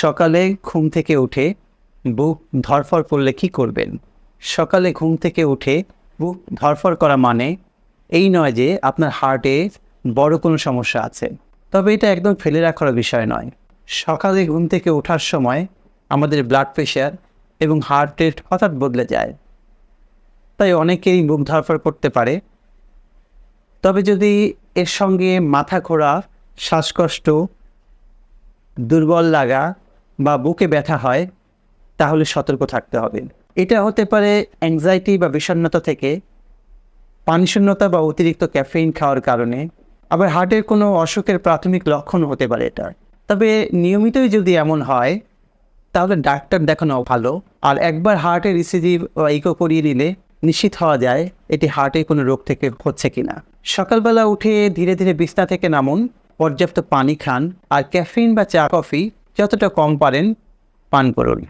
সকালে ঘুম থেকে উঠে বুক ধরফর করলে কি করবেন? সকালে ঘুম থেকে উঠে বুক ধরফর করা মানে এই নয় যে আপনার হার্টে বড় কোনো সমস্যা আছে। তবে এটা একদম ফেলে রাখার বিষয় নয়। সকালে ঘুম থেকে ওঠার সময় আমাদের ব্লাড প্রেশার এবং হার্ট রেট হঠাৎ বদলে যায়। তাই অনেকেই বুক ধরফর করতে পারে। তবে যদি এর সঙ্গে মাথা ঘোরা, শ্বাসকষ্ট, দুর্বল লাগা বা বুকে ব্যথা হয়, তাহলে সতর্ক থাকতে হবে। এটা হতে পারে অ্যাংজাইটি বা বিষণ্ণতা থেকে, পানিশূন্যতা বা অতিরিক্ত ক্যাফেইন খাওয়ার কারণে। আবার হার্টের কোনো অসুখের প্রাথমিক লক্ষণ হতে পারে এটা। তবে নিয়মিতই যদি এমন হয়, তাহলে ডাক্তার দেখানো ভালো। আর একবার হার্টের ইসিজি বা ইকো করিয়ে নিলে নিশ্চিত হওয়া যায়, এটি হার্টের কোনো রোগ থেকে হচ্ছে কিনা। সকালবেলা উঠে ধীরে ধীরে বিছনা থেকে নামুন, পর্যাপ্ত পানি খান, আর ক্যাফিন বা চা কফি যতটা কম পারেন পান করুন।